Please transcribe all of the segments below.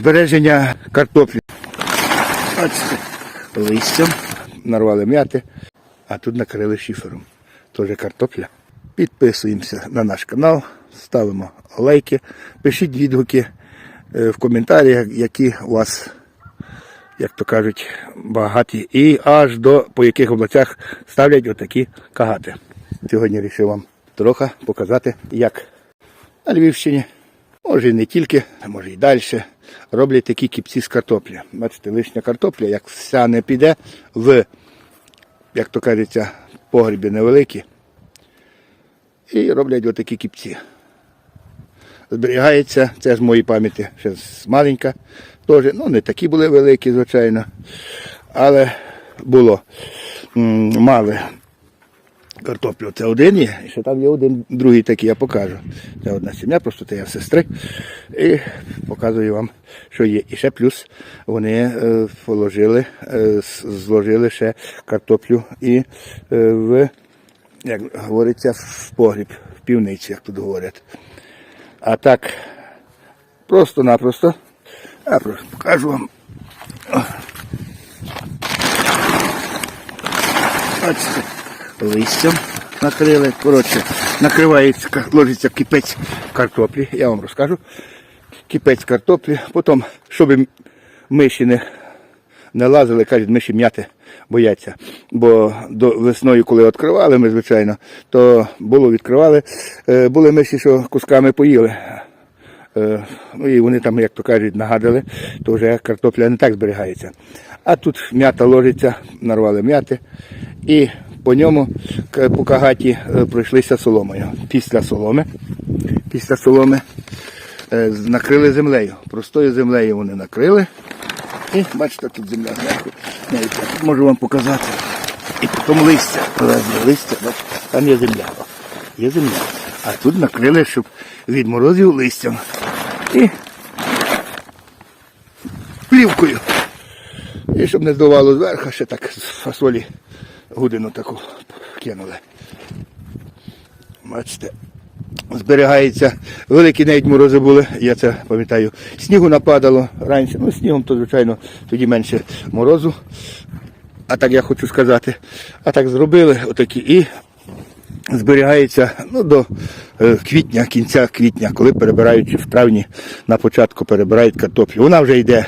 збереження картоплі. Бачите, листям нарвали м'яти, а тут накрили шифером. Теж картопля. Підписуємося на наш канал, ставимо лайки, пишіть відгуки е, в коментарях, які у вас, як то кажуть, багаті. І аж до по яких областях ставлять отакі кагати. Сьогодні вирішив вам трохи показати, як на Львівщині, може і не тільки, а може і далі, роблять такі кіпці з картоплі. Бачите, лишня картопля, як вся не піде в, як то кажеться, погрібі невеликі. І роблять отакі кіпці. Зберігається, це з моєї пам'яті ще маленька. Теж, ну, не такі були великі, звичайно. Але було мали картоплю. Це один є, і ще там є один другий такий, я покажу. Це одна сім'я, просто це я сестри. І показую вам, що є. І ще плюс вони е, положили, е, зложили ще картоплю і е, в, як говориться, в погріб, в півниці, як тут говорять. А так, просто-напросто. Я просто покажу вам. Бачите, листям накрили. Коротше, накривається, ложиться кипець картоплі. Я вам розкажу. Кипець картоплі. Потім, щоб миші не, не лазили, кажуть, миші м'яти бояться. Бо до весною, коли відкривали ми, звичайно, то було відкривали, е, були миші, що кусками поїли. Е, Ну і вони там, як то кажуть, нагадали, то вже картопля не так зберігається. А тут м'ята ложиться, нарвали м'яти, і по ньому по кагаті е, пройшлися соломою. Після соломи, після соломи е, накрили землею. Простою землею вони накрили. І бачите, тут земля зверху. Можу вам показати. І потім листя. Листя, бачите, там є земля. Є земля. А тут накрили, щоб від морозів листям. І плівкою. І щоб не здувало зверху, ще так з фасолі гудину таку кинули. Бачите, зберігається. Великі навіть морози були, я це пам'ятаю. Снігу нападало раніше. Ну, снігом, то, звичайно, тоді менше морозу. А так я хочу сказати. А так зробили отакі і зберігається ну, до е, квітня, кінця квітня, коли перебирають в травні на початку перебирають картоплю. Вона вже йде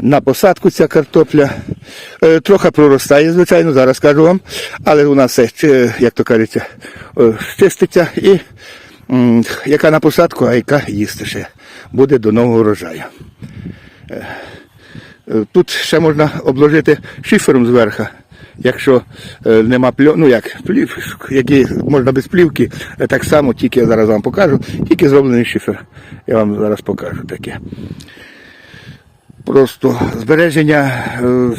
на посадку ця картопля. Е, Трохи проростає, звичайно, зараз кажу вам, але нас все, як то кажеться, е, чиститься і яка на посадку, а яка їсти ще буде до нового врожаю. Е, Тут ще можна обложити шифером зверху. Якщо нема плю, ну як плів, які можна без плівки, так само, тільки я зараз вам покажу, тільки зроблений шифер. Я вам зараз покажу таке. Просто збереження е,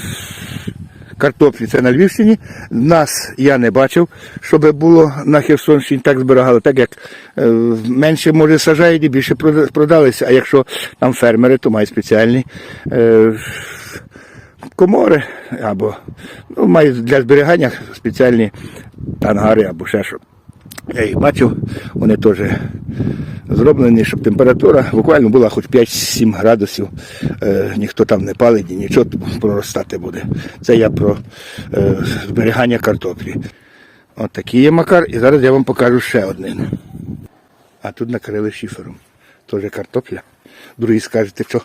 картоплі це на Львівщині. Нас я не бачив, щоб було на Херсонщині так зберігали, так як е, менше може сажають і більше продалися. А якщо там фермери, то мають спеціальні. Е, комори або ну, мають для зберігання спеціальні ангари або ще що. Я їх бачив, вони теж зроблені, щоб температура буквально була хоч 5-7 градусів. Е, ніхто там не палить і нічого проростати буде. Це я про е, зберігання картоплі. От такий є макар, і зараз я вам покажу ще один. А тут накрили шифером. Теж картопля. Другі скажете, що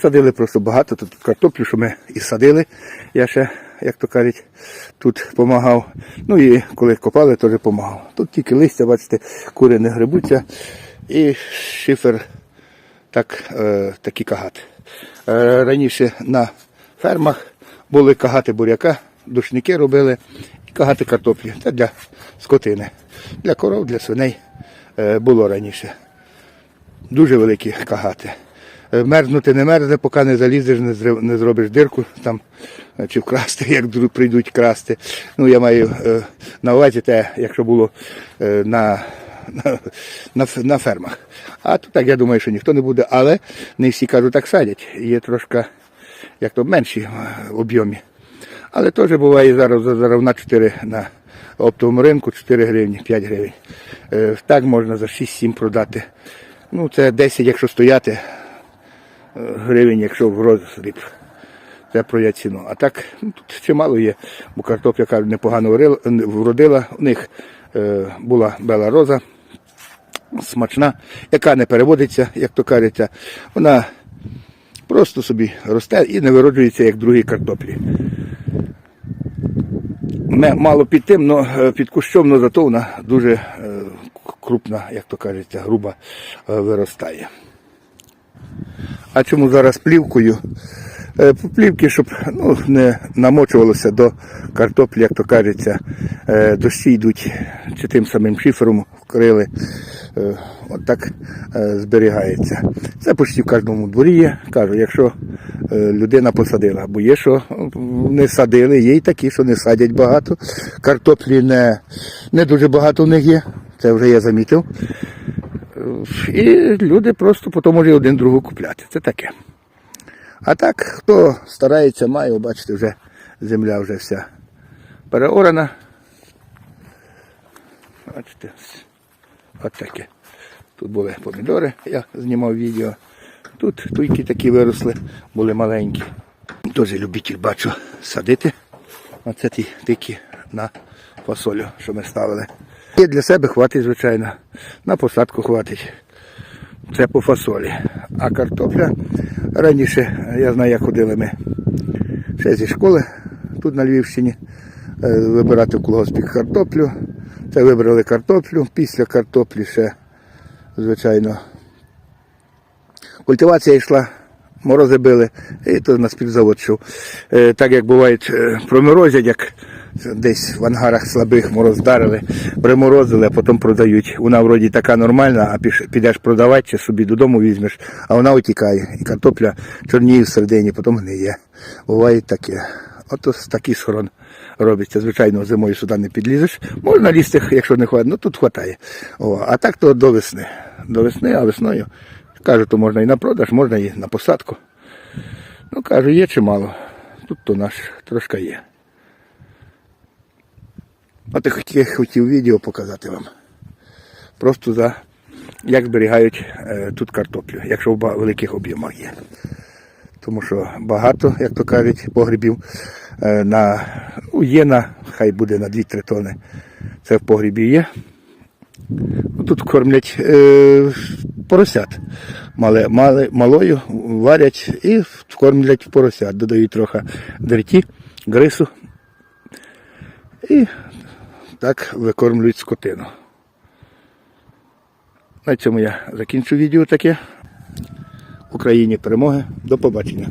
садили просто багато, тут картоплю, що ми і садили. Я ще, як то кажуть, тут допомагав. Ну і коли копали, теж допомагав. Тут тільки листя, бачите, кури не грибуться. І шифер так, е, такі кагати. Е, раніше на фермах були кагати буряка, душники робили і кагати картоплі. Це для скотини. Для коров, для свиней е, було раніше. Дуже великі кагати. Е, Мерзнути не мерзне, поки не залізеш, не, зробиш дирку там, чи вкрасти, як прийдуть красти. Ну, я маю е, на увазі те, якщо було е, на, на, на, на фермах. А тут так я думаю, що ніхто не буде, але не всі кажуть, так садять. Є трошки, як то менші об'ємі. Але теж буває зараз, зараз на 4 на оптовому ринку 4 гривні, 5 гривень. Так можна за 6-7 продати. Ну, це 10, якщо стояти, гривень, якщо в розріб. Це про я ціну. А так, ну, тут чимало є, бо картопля кажуть, непогано вродила. У них е, була бела роза, смачна, яка не переводиться, як то кажеться. Вона просто собі росте і не вироджується, як другі картоплі. Мало під тим, но під кущом, але зато вона дуже е, крупна, як то кажеться, груба е, виростає. А чому зараз плівкою? Е, Плівки, щоб ну, не намочувалося до картоплі, як то кажеться, е, дощі йдуть чи тим самим шифером вкрили. Е, От так зберігається. Це почти в кожному дворі є. Кажу, якщо людина посадила, бо є, що не садили, є й такі, що не садять багато. Картоплі не, не дуже багато в них є. Це вже я замітив. І люди просто потім може один другу купляти. Це таке. А так, хто старається, має, бачите, вже земля вже вся переорана. Бачите, от таке. Тут були помідори, я знімав відео. Тут туйки такі виросли, були маленькі. Дуже любитель бачу садити. Оце ті тики на фасолю, що ми ставили. І для себе хватить, звичайно. На посадку хватить. Це по фасолі. А картопля раніше, я знаю, як ходили ми ще зі школи тут на Львівщині е, вибирати в колгоспі картоплю. Це вибрали картоплю. Після картоплі ще, звичайно, культивація йшла, морози били, і то на співзавод. Е, Так як бувають е, проморозять, як десь в ангарах слабих мороз вдарили, приморозили, а потім продають. Вона вроді така нормальна, а підеш продавати чи собі додому візьмеш, а вона утікає. І картопля чорніє всередині, потім гниє. Буває таке. Ото с- такий схорон робиться. Звичайно, зимою сюди не підлізеш. Можна лізти, якщо не хватить, ну тут хватає. О, а так то до весни. До весни, а весною. Кажу, то можна і на продаж, можна і на посадку. Ну, кажу, є чимало. Тут то наш трошки є. От я хотів, хотів відео показати вам. Просто за як зберігають е, тут картоплю, якщо в великих об'ємах є. Тому що багато, як то кажуть, погрібів е, на, є на, хай буде на 2-3 тони. Це в погрібі є. Ну, Тут кормлять е, поросят. Мале, мале, малою варять і кормлять поросят. Додають трохи дерті, грису. І так викормлюють скотину. На цьому я закінчу відео таке. Україні перемоги. До побачення.